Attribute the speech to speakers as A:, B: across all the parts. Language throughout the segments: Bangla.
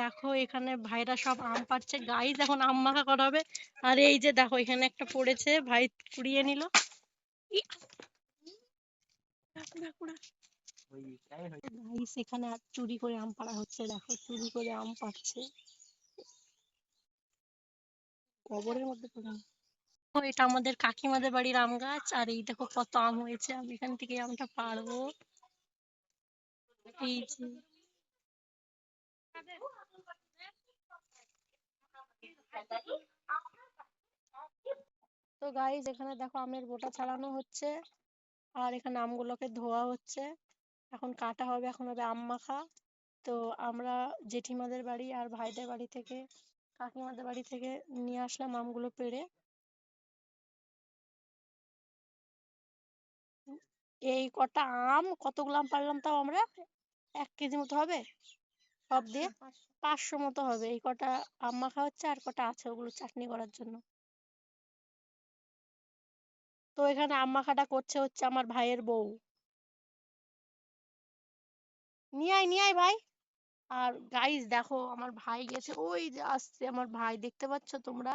A: দেখো এখানে ভাইরা সব আম পাড়ছে। গাইজ এখন আম মাখা করা হবে। আর এই যে দেখো, এখানে একটা পড়েছে। ভাই কুড়িয়ে নিল। চুরি করে আম পাড়া হচ্ছে। দেখো, চুরি করে আম পাড়ছে। কবরের মধ্যে এটা আমাদের কাকিমাদের বাড়ির আম গাছ। আর এই দেখো কত আম হয়েছে। আমি এখান থেকে আমটা পারব এই যে। তো গাইস এখানে দেখো আমের বোটা ছাড়ানো হচ্ছে। আর এখানে আমগুলোকে ধোয়া হচ্ছে। এখন কাটা হবে, এখন হবে আম মাখা। তো আমরা জেঠিমাদের বাড়ি আর ভাইদের বাড়ি থেকে, কাকিমাদের বাড়ি থেকে নিয়ে আসলাম আমগুলো পেড়ে। এই কটা আম, কতগুলো আম পারলাম তাও আমরা? এক কেজি মতো হবে? সব দিয়ে? পাঁচশো মতো হবে। এই কটা আম মাখা হচ্ছে আর কটা আছে ওগুলো চাটনি করার জন্য। তো এখানে আম মাখাটা করছে হচ্ছে আমার ভাইয়ের বউ। নিয়ে আয় নিয়ে আয় ভাই। আর গাইস দেখো আমার ভাই গেছে ওই যে আসছে আমার ভাই। দেখতে পাচ্ছ তোমরা?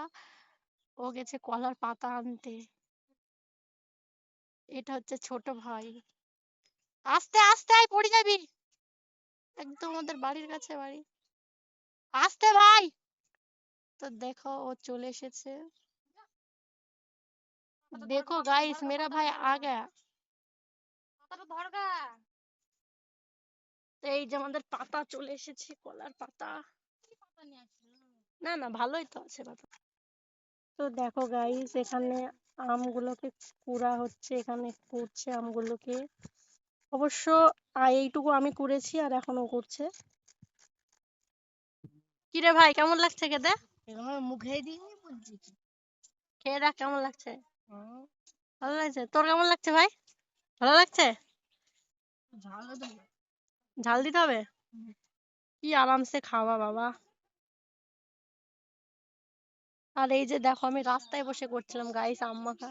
A: ও গেছে কলার পাতা আনতে। এটা হচ্ছে ছোট ভাই। আস্তে আস্তে আয় পড়ে। তোমাদের বাড়ির কাছে বাড়ি। আসতে ভাই। তো দেখো ও চলে এসেছে। দেখো গাইস মেরা ভাই আ গয়া। এই যে আমাদের পাতা চলে এসেছে, কলার পাতা। না না, ভালোই তো আছে পাতা। তো দেখো গাইস এখানে আমগুলোকে কুড়া হচ্ছে, এখানে কুড়ছে আমগুলোকে। অবশ্য এইটুকু আমি করেছি আর এখনও করছে। কিরে ভাই কেমন লাগছে খেতে?
B: মুখে দিয়ে বলছি
A: খেয়ে দেখ কেমন লাগছে। ভালো লাগছে। তোর কেমন লাগছে ভাই? ভালো লাগছে? ঝাল দিতে হবে? কি আরামসে খাওয়া বাবা। আর এই যে দেখো আমি রাস্তায় বসে করছিলাম গাইস আম মাখা